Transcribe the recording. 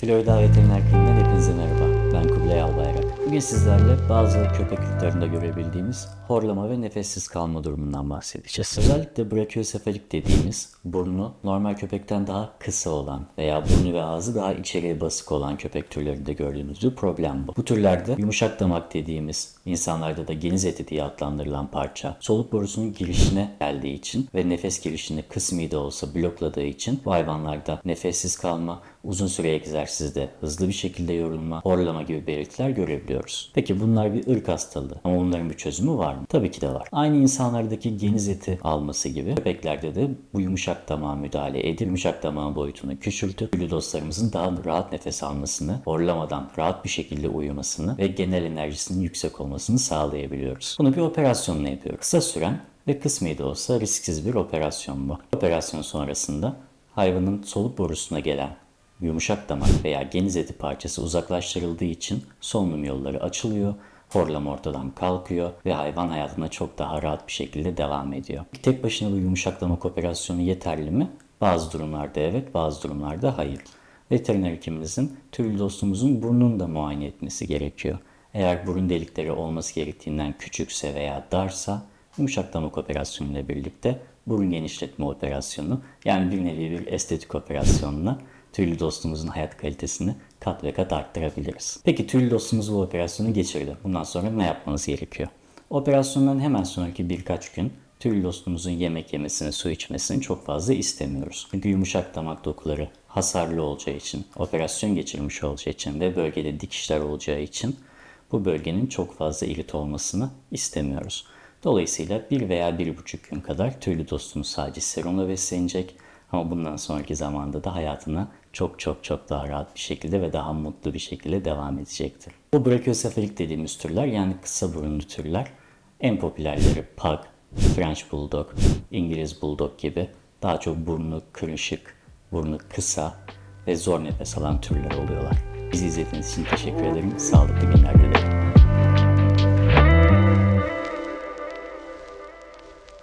Florida Veteriner Kliniği'nden hepinize merhaba. Ben Kubilay Albayrak. Bugün sizlerle bazı köpek ırklarında görebildiğimiz horlama ve nefessiz kalma durumundan bahsedeceğiz. Özellikle brakiosefalik dediğimiz burnu normal köpekten daha kısa olan veya burnu ve ağzı daha içeriye basık olan köpek türlerinde gördüğümüz bir problem bu. Bu türlerde yumuşak damak dediğimiz insanlarda da geniz eti diye adlandırılan parça soluk borusunun girişine geldiği için ve nefes girişini kısmi de olsa blokladığı için bu hayvanlarda nefessiz kalma, uzun süre egzersizde hızlı bir şekilde yorulma, horlama gibi belirtiler görebiliyoruz. Peki bunlar bir ırk hastalığı ama bunların bir çözümü var mı? Tabii ki de var. Aynı insanlardaki geniz eti alması gibi köpeklerde de bu yumuşak damağa müdahale edip yumuşak damağın boyutunu küçültüp tüylü dostlarımızın daha rahat nefes almasını, horlamadan rahat bir şekilde uyumasını ve genel enerjisinin yüksek olmasını sağlayabiliyoruz. Bunu bir operasyonla yapıyoruz. Kısa süren ve kısmi de olsa risksiz bir operasyon bu. Operasyon sonrasında hayvanın soluk borusuna gelen yumuşak damak veya geniz eti parçası uzaklaştırıldığı için solunum yolları açılıyor, horlama ortadan kalkıyor ve hayvan hayatına çok daha rahat bir şekilde devam ediyor. Tek başına bu yumuşak damak operasyonu yeterli mi? Bazı durumlarda evet, bazı durumlarda hayır. Veteriner hekimimizin tüylü dostumuzun burnunu da muayene etmesi gerekiyor. Eğer burun delikleri olması gerektiğinden küçükse veya darsa yumuşak damak operasyonu ile birlikte burun genişletme operasyonu yani bir nevi bir estetik operasyonla tüylü dostumuzun hayat kalitesini kat ve kat arttırabiliriz. Peki tüylü dostumuz bu operasyonu geçirdi. Bundan sonra ne yapmanız gerekiyor? Operasyondan hemen sonraki birkaç gün tüylü dostumuzun yemek yemesini, su içmesini çok fazla istemiyoruz. Çünkü yumuşak damak dokuları hasarlı olacağı için, operasyon geçirmiş olacağı için ve bölgede dikişler olacağı için bu bölgenin çok fazla irit olmasını istemiyoruz. Dolayısıyla bir veya bir buçuk gün kadar tüylü dostumuz sadece serumla beslenecek ama bundan sonraki zamanda da hayatına çok çok çok daha rahat bir şekilde ve daha mutlu bir şekilde devam edecektir. Bu brakiosefalik dediğimiz türler yani kısa burunlu türler en popülerleri Pug, French Bulldog, İngiliz Bulldog gibi daha çok burnu kırışık, burnu kısa ve zor nefes alan türler oluyorlar. Bizi izlediğiniz için teşekkür ederim. Sağlıklı günler dilerim.